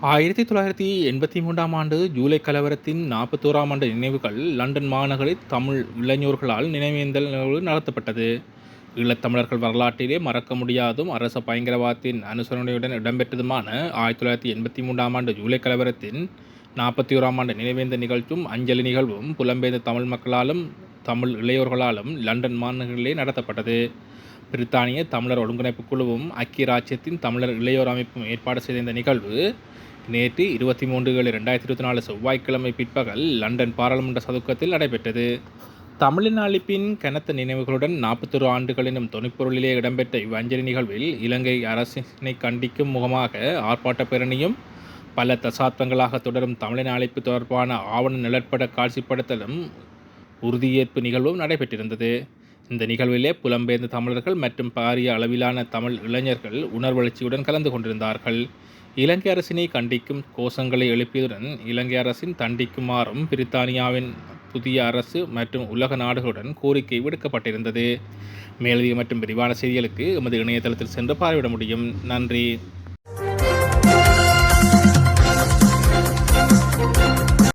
ஆயிரத்தி தொள்ளாயிரத்தி எண்பத்தி மூன்றாம் ஆண்டு ஜூலை கலவரத்தின் நாற்பத்தோராம் ஆண்டு நினைவுகள் லண்டன் மாநகரில் தமிழ் இளைஞர்களால் நினைவேந்தல் நிகழ்வு நடத்தப்பட்டது. ஈழத்தமிழர்கள் வரலாற்றிலே மறக்க முடியாதும் அரச பயங்கரவாதத்தின் அனுசரணையுடன் இடம்பெற்றதுமான ஆயிரத்தி தொள்ளாயிரத்தி எண்பத்தி மூன்றாம் ஆண்டு ஜூலை கலவரத்தின் நாற்பத்தி ஓராம் ஆண்டு நினைவேந்த நிகழ்ச்சும் அஞ்சலி நிகழ்வும் புலம்பெயர்ந்த தமிழ் மக்களாலும் தமிழ் இளையோர்களாலும் லண்டன் மாநகரிலே நடத்தப்பட்டது. பிரித்தானிய தமிழர் ஒருங்கிணைப்பு குழுவும் ஐக்கிய ராஜ்யத்தின் தமிழர் இளையோர் அமைப்பும் ஏற்பாடு செய்த இந்த நிகழ்வு நேற்று இருபத்தி மூன்று ஏழு ரெண்டாயிரத்தி இருபத்தி நாலு செவ்வாய்க்கிழமை பிற்பகல் லண்டன் பாராளுமன்ற சதுக்கத்தில் நடைபெற்றது. தமிழின் அழிப்பின் கனத்த நினைவுகளுடன் நாற்பத்தொரு ஆண்டுகள் எனும் தொனிப்பொருளிலே இடம்பெற்ற இவ்வஞ்சலி நிகழ்வில் இலங்கை அரசினை கண்டிக்கும் முகமாக ஆர்ப்பாட்ட பேரணியும் பல தசாப்தங்களாக தொடரும் தமிழின் அழைப்பு தொடர்பான ஆவண நிழற்பட காட்சிப்படுத்தலும் உறுதியேற்பு நிகழ்வும் நடைபெற்றிருந்தது. இந்த நிகழ்விலே புலம்பெயர்ந்த தமிழர்கள் மற்றும் பாரிய அளவிலான தமிழ் இளைஞர்கள் உணர்வளர்ச்சியுடன் கலந்து கொண்டிருந்தார்கள். இலங்கை அரசினை கண்டிக்கும் கோஷங்களை எழுப்பியதுடன் இலங்கை அரசின் தண்டிக்குமாறும் பிரித்தானியாவின் புதிய அரசு மற்றும் உலக நாடுகளுடன் கோரிக்கை விடுக்கப்பட்டிருந்தது. மேலதிக மற்றும் விரிவான செய்திகளுக்கு எமது இணையதளத்தில் சென்று பார்வையிட முடியும். நன்றி.